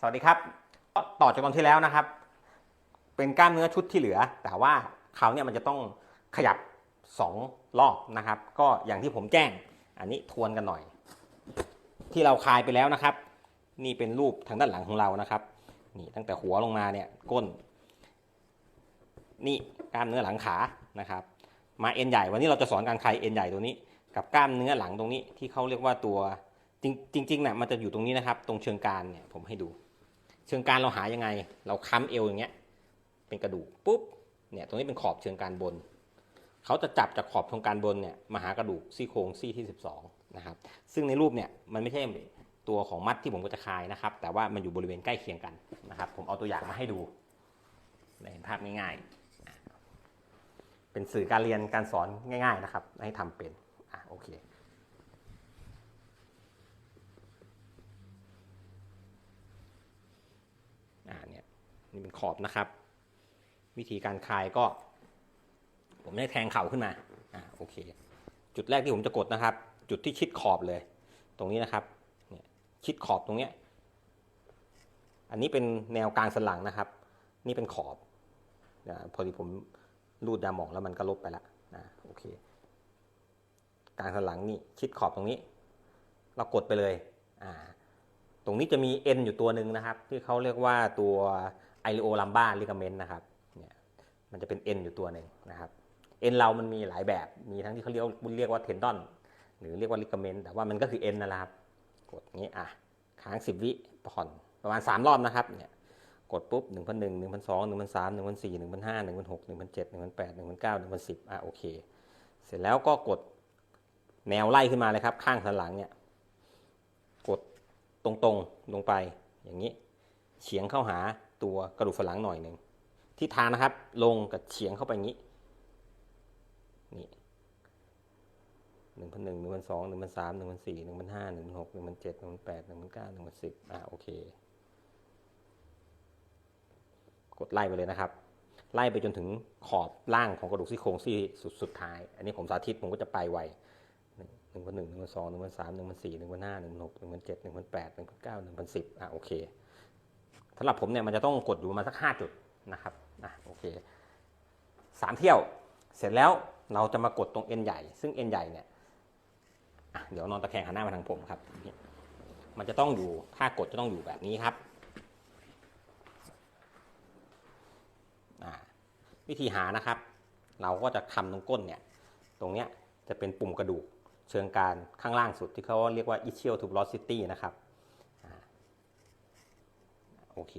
สวัสดีครับก็ต่อจากตอนที่แล้วนะครับ เป็นกล้ามเนื้อชุดที่เหลือ แต่ว่าคราเนี้ยมันจะต้องขยับ 2 รอบนะครับ ก็อย่างที่ผมแจ้ง อันนี้ทวนกันหน่อย ที่เราคลายไปแล้วนะครับ นี่เป็นรูปทางด้านหลังของเรานะครับ นี่ตั้งแต่หัวลงมาเนี่ยก้น นี่กล้ามเนื้อหลังขานะครับ มาเอ็นใหญ่วันนี้เราจะสอนการคลายเอ็นใหญ่ตัวนี้ กับกล้ามเนื้อหลังตรงนี้ที่เขาเรียกว่าตัวจริงจริงๆนะมันจะอยู่ตรงนี้นะครับ ตรงเชิงกรานเนี่ยผมให้ดู เชิงกานเราหายังไง เราค้ำเอวอย่างเงี้ย เป็นกระดูกปุ๊บเนี่ยตรงนี้เป็นขอบเชิงกานบนเขาจะจับจากขอบเชิงกานบนเนี่ยมาหากระดูกซี่โครงซี่ที่ 12นะครับซึ่งในรูปเนี่ยมันไม่ใช่ตัวของมัดที่ผมก็จะคลายนะครับ แต่ว่ามันอยู่บริเวณใกล้เคียงกันนะครับ ผมเอาตัวอย่างมาให้ดูเห็นภาพง่ายๆเป็นสื่อการเรียนการสอนง่าย ๆนะครับ ให้ทำเป็นอะโอเค อ่าเนี่เป็นขอบนะครับ วิธีการคลายก็ ผมได้แทงเข่าขึ้นมาอ่าโอเค จุดแรกที่ผมจะกดนะครับ จุดที่ชิดขอบเลย ตรงนี้นะครับเนี่ยชิดขอบตรงเนี้ยอันนี้เป็นแนวกลางสันหลังนะครับ นี่เป็นขอบนะพอดีผมรูดยาหมองแล้วมันก็ลบไปละนะโอเคกลางสันหลังนี่ชิดขอบตรงนี้ เรากดไปเลยอ่า รงนี้จะมีเอ็นอยู่ตัวหนึ่งนะครับ ที่เขาเรียกว่าตัวไอริโอลัมบ้าลิกาเมนต์นะครับเนี่ยมันจะเป็นเอ็นอยู่ตัวหนึ่งนะครับเอ็นเรามันมีหลายแบบมีทั้งที่เขาเรียกเรียกว่าเทนดอนหรือเรียกว่าลิกาเมนต์แต่ว่ามันก็คือเอ็นนะครับกดงนี้อะค้าง 10 วิผ่อนประมาณ 3 รอบนะครับเนี่ยกดปุ๊บ 1 0 0 1 1 2 0 0 1 3 1 0 0 4 1 0 0 5 1 0 0 6 1 0 0 7 1 0 0 8 1 0 0 9 1 0 1 0อะโอเค เสร็จแล้วก็กดแนวไล่ขึ้นมาเลยครับ ข้างสันหลังเนี่ย ตรงๆลงไปอย่างนี้ เฉียงเข้าหาตัวกระดูกสันหลังหน่อยหนึ่งที่ทางนะครับ ลงกับเฉียงเข้าไปอย่างนี้นี่หนึ่งพันหนึ่งหนึ่งพันสองหนึ่งพันสามหนึ่งพันสี่หนึ่งพันห้าหนึ่งพันหกหนึ่งพันเจ็ดหนึ่งพันแปดหนึ่งพันเก้าหนึ่งพันสิบอ่าโอเค กดไล่ไปเลยนะครับ ไล่ไปจนถึงขอบล่างของกระดูกซี่โครงซี่สุดสุดท้าย อันนี้ผมสาธิตผมก็จะไปไว นึ่งพันหนึ่งหนึ่งพันสองหนึ่งพันสามหนึ่งพันสี่หนึ่งพันห้าหนึ่งพันหกหนึ่งพันเจ็ดหนึ่งพันแปดหนึ่งพันเก้าหนึ่งพันสิบอะโอเคสำหรับผมเนี่ยมันจะต้องกดอยู่มาสักห้าจุดนะครับอะโอเคสามเที่ยวเสร็จแล้วเราจะมากดตรงเอ็นใหญ่ ซึ่งเอ็นใหญ่เนี่ยอะเดี๋ยวนอนตะแคงหันหน้ามาทางผมครับ มันจะต้องอยู่ท่ากดจะต้องอยู่แบบนี้ครับอ่าวิธีหานะครับ เราก็จะทำตรงก้นเนี่ย ตรงเนี้ยจะเป็นปุ่มกระดูก เชิงการข้างล่างสุดที่เขาเรียกว่า ischial tuberosity นะครับโอเค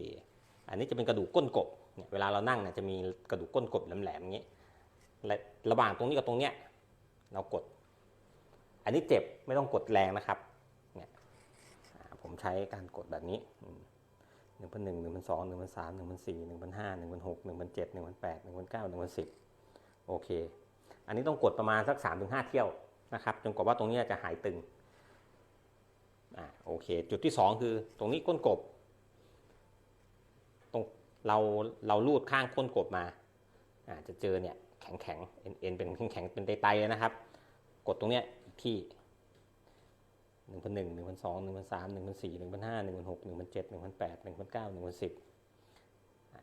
อันนี้จะเป็นกระดูกก้นกบเนี่ยเวลาเรานั่งเนี่ยจะมีกระดูกก้นกบแหลมๆอย่างนี้และระหว่างตรงนี้กับตรงเนี้ยเรากด อันนี้เจ็บไม่ต้องกดแรงนะครับเนี่ยผมใช้การกดแบบนี้หนึ่งพันหนึ่งหนึ่งพันสองหนึ่งพันสามหนึ่งพันสี่หนึ่งพันห้าหนึ่งพันหกหนึ่งพันเจ็ดหนึ่งพันแปดหนึ่งพันเก้าหนึ่งพันสิบโอเค อันนี้ต้องกดประมาณสักสามถึงห้าเที่ยว นะครับจนกว่าว่าตรงนี้จะหายตึงอ่าโอเค จุดที่ 2 คือตรงนี้ก้นกบตรงเราเราลูดข้างก้นกบมาอ่าจะเจอเนี่ยแข็งแข็งเอ็นเอ็นเป็นแข็งแข็งเป็นไตๆเลยนะครับ กดตรงเนี้ยอีกที่หนึ่งพันหนึ่งหนึ่งพันสองหนึ่งพันสามหนึ่งพันสี่หนึ่งพันห้าหนึ่งพันหกหนึ่งพันเจ็ดหนึ่งพันแปดหนึ่งพันเก้าหนึ่งพันสิบ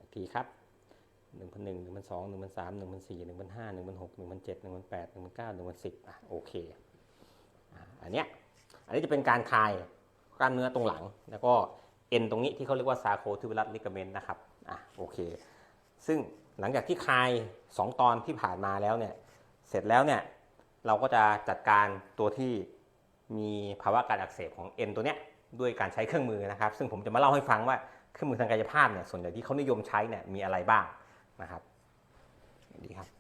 อีกทีครับ หนึ่งพันหนึ่งหนึ่งพันสองหนึ่งพันสามหนึ่งพันสี่หนึ่งพันห้าหนึ่งพันหกหนึ่งพันเจ็ดหนึ่งพันแปดหนึ่งพันเก้าหนึ่งพันสิบอะโอเคอะอันเนี้ยอันนี้จะเป็นการคลายกล้ามเนื้อตรงหลัง แล้วก็เอ็นตรงนี้ที่เขาเรียกว่าซาโคทิวลัสลิกาเมนต์นะครับอะโอเค ซึ่งหลังจากที่คลาย 2 ตอนที่ผ่านมาแล้วเนี่ยเสร็จแล้วเนี่ยเราก็จะจัดการตัวที่มีภาวะการอักเสบของเอ็นตัวเนี้ยด้วยการใช้เครื่องมือนะครับ ซึ่งผมจะมาเล่าให้ฟังว่าเครื่องมือทางกายภาพเนี่ยส่วนใหญ่ที่เขานิยมใช้เนี่ยมีอะไรบ้าง นะครับดีครับ